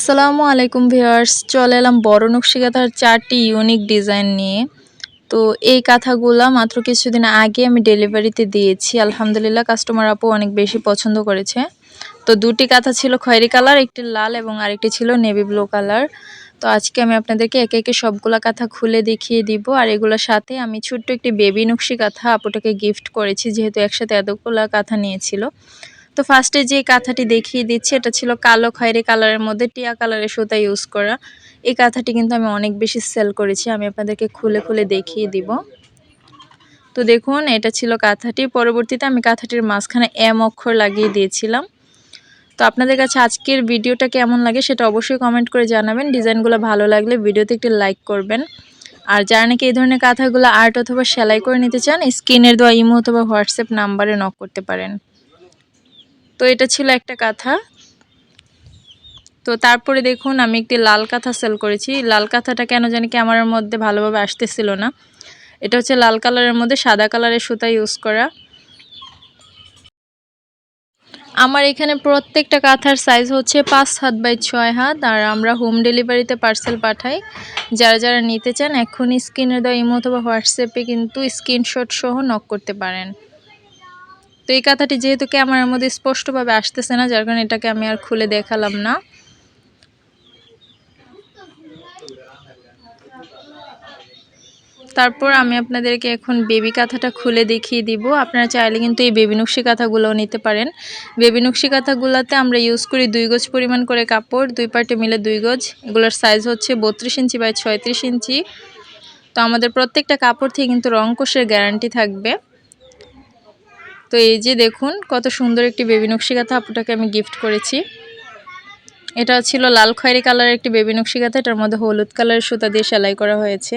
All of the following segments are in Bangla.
আসসালামু আলাইকুম ভিউয়ার্স, চলে এলাম বড় নকশি কাঁথার চারটি ইউনিক ডিজাইন নিয়ে। তো এই কাঁথাগুলো মাত্র কিছুদিন আগে আমি ডেলিভারিতে দিয়েছি। আলহামদুলিল্লাহ কাস্টমার আপু অনেক বেশি পছন্দ করেছে। তো দুটি কাঁথা ছিল খয়েরি কালার, একটি লাল এবং আরেকটি ছিল নেভি ব্লু কালার তো আজকে আমি আপনাদেরকে একে একে সবগুলা কাঁথা খুলে দেখিয়ে দিব। আর এগুলোর সাথে আমি ছোট্ট একটি বেবি নকশি কাঁথা আপুটাকে গিফট করেছি, যেহেতু একসাথে এতগুলা কাঁথা নিয়েছিল। তো ফার্স্টে যে কাঁথাটি দেখিয়ে দিচ্ছি, এটা ছিল কালো খয়েরি কালারের মধ্যে, টিয়া কালারের সুতা ইউজ করা। এই কাঁথাটি কিন্তু আমি অনেক বেশি সেল করেছি, আমি আপনাদেরকে খুলে খুলে দেখিয়ে দিব। তো দেখুন, এটা ছিল কাঁথাটি। পরবর্তীতে আমি কাঁথাটির মাঝখানে এম অক্ষর লাগিয়ে দিয়েছিলাম। তো আপনাদের কাছে আজকের ভিডিওটা কেমন লাগে সেটা অবশ্যই কমেন্ট করে জানাবেন। ডিজাইনগুলো ভালো লাগলে ভিডিওতে একটি লাইক করবেন। আর যারা নাকি এই ধরনের কাঁথাগুলো আর্ট অথবা সেলাই করে নিতে চান, স্ক্রিনের দেওয়া ইমো অথবা হোয়াটসঅ্যাপ নাম্বারে নক করতে পারেন। তো এটা ছিল একটা কাঁথা। তো তারপরে দেখুন, আমি একটি লাল কাঁথা সেল করেছি। লাল কাঁথাটা কেন জানি কি আমার মধ্যে ভালোভাবে আসতেছিল না। এটা হচ্ছে লাল কালারের মধ্যে সাদা কালারের সুতা ইউজ করা। আমার এখানে প্রত্যেকটা কাঁথার সাইজ হচ্ছে পাঁচ হাত বাই ছয় হাত, আর আমরা হোম ডেলিভারিতে পার্সেল পাঠাই। যারা যারা নিতে চান এখনই স্ক্রিনে দেওয়া ইমো অথবা হোয়াটসঅ্যাপে কিন্তু স্ক্রিনশট সহ নক করতে পারেন। তো এই কাঁথাটি যেহেতু ক্যামেরার মধ্যে স্পষ্টভাবে আসতেছে না, যার কারণে এটাকে আমি আর খুলে দেখালাম না। তারপর আমি আপনাদেরকে এখন বেবি কাঁথাটা খুলে দেখিয়ে দিব। আপনারা চাইলে কিন্তু এই বেবি নকশি কাঁথাগুলোও নিতে পারেন। বেবি নকশি কাঁথাগুলোতে আমরা ইউজ করি দুই গজ পরিমাণ করে কাপড়, দুই পার্টে মিলে দুই গজ। এগুলোর সাইজ হচ্ছে বত্রিশ ইঞ্চি বাই ছয়ত্রিশ ইঞ্চি। তো আমাদের প্রত্যেকটা কাপড় থেকে কিন্তু রং কোষের গ্যারান্টি থাকবে। তো এই যে দেখুন, কত সুন্দর একটি বেবি নকশি কাঁথা আপুটাকে আমি গিফট করেছি। এটা ছিল লাল খয়েরি কালারের একটি বেবি নকশি কাঁথা এটার মধ্যে হলুদ কালারের সুতা দিয়ে সেলাই করা হয়েছে।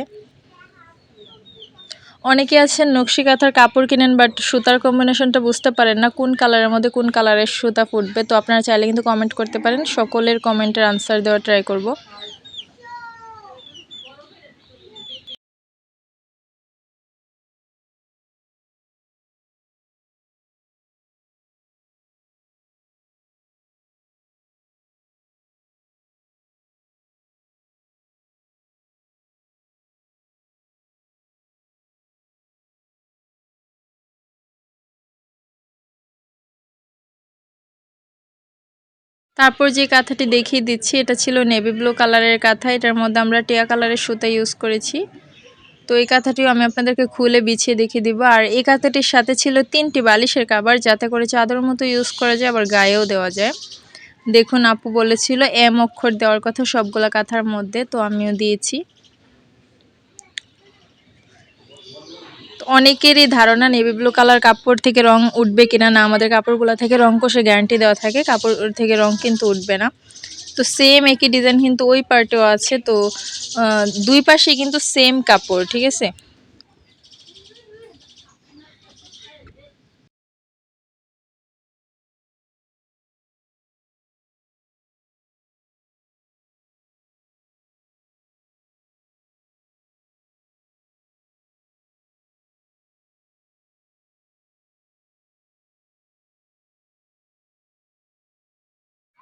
অনেকে আছেন নকশি কাঁথার কাপড় কিনেন বাট সুতার কম্বিনেশনটা বুঝতে পারেন না কোন কালারের মধ্যে কোন কালারের সুতা ফুটবে। তো আপনারা চাইলে কিন্তু কমেন্ট করতে পারেন, সকলের কমেন্টের আনসার দেওয়ার ট্রাই করব। তারপর যে কাঁথাটি দেখিয়ে দিচ্ছি, এটা ছিল নেভি ব্লু কালারের কাঁথা। এটার মধ্যে আমরা টিয়া কালারের সুতা ইউজ করেছি। তো এই কাঁথাটিও আমি আপনাদেরকে খুলে বিছিয়ে দেখিয়ে দিব। আর এই কাঁথাটির সাথে ছিল তিনটি বালিশের কাবার যাতে করে চাদর মতো ইউজ করা যায়, আবার গায়েও দেওয়া যায়। দেখুন, আপু বলেছিল এম অক্ষর দেওয়ার কথা সবগুলা কাঁথার মধ্যে, তো আমিও দিয়েছি। অনেকেরই ধারণা নেভি ব্লু কালার কাপড় থেকে রং উঠবে কিনা না, আমাদের কাপড়গুলো থেকে রং কষে গ্যারান্টি দেওয়া থাকে, কাপড় থেকে রং কিন্তু উঠবে না। তো সেম একই ডিজাইন কিন্তু ওই পার্টেও আছে, তো দুই পাশে কিন্তু সেম কাপড়, ঠিক আছে?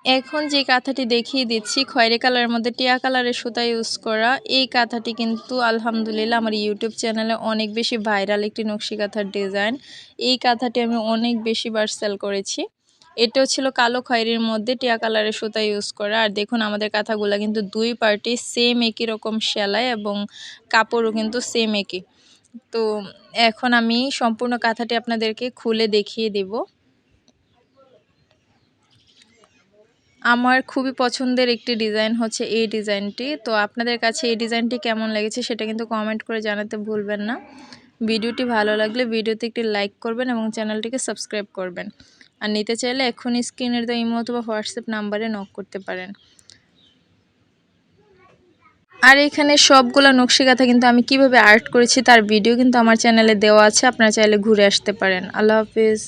এখন যে কাঁথাটি দেখিয়ে দিচ্ছি, খয়েরি কালারের মধ্যে টিয়া কালারের সুতা ইউজ করা, এই কাঁথাটি কিন্তু আলহামদুলিল্লাহ আমার ইউটিউব চ্যানেলে অনেক বেশি ভাইরাল একটি নকশি কাঁথার ডিজাইন এই কাঁথাটি আমি অনেক বেশি বার সেল করেছি। এটাও ছিল কালো খয়েরির মধ্যে টিয়া কালারের সুতা ইউজ করা। আর দেখুন, আমাদের কাঁথাগুলো কিন্তু দুই পার্টি সেম একই রকম সেলাই এবং কাপড়ও কিন্তু সেম একই। তো এখন আমি সম্পূর্ণ কাঁথাটি আপনাদেরকে খুলে দেখিয়ে দেবো। আমার খুবই পছন্দের একটি ডিজাইন হচ্ছে এই ডিজাইনটি। তো আপনাদের কাছে এই ডিজাইনটি কেমন লেগেছে সেটা কিন্তু কমেন্ট করে জানাতে ভুলবেন না। ভিডিওটি ভালো লাগলে ভিডিওতে একটি লাইক করবেন এবং চ্যানেলটিকে সাবস্ক্রাইব করবেন। আর নিতে চাইলে এখনই স্ক্রিনের তো ইমো অথবা হোয়াটসঅ্যাপ নাম্বারে নক করতে পারেন। আর এখানে সবগুলো নকশি কাঁথা কিন্তু আমি কীভাবে আর্ট করেছি তার ভিডিও কিন্তু আমার চ্যানেলে দেওয়া আছে। আপনারা চাইলে ঘুরে আসতে পারেন। আল্লাহ হাফিজ।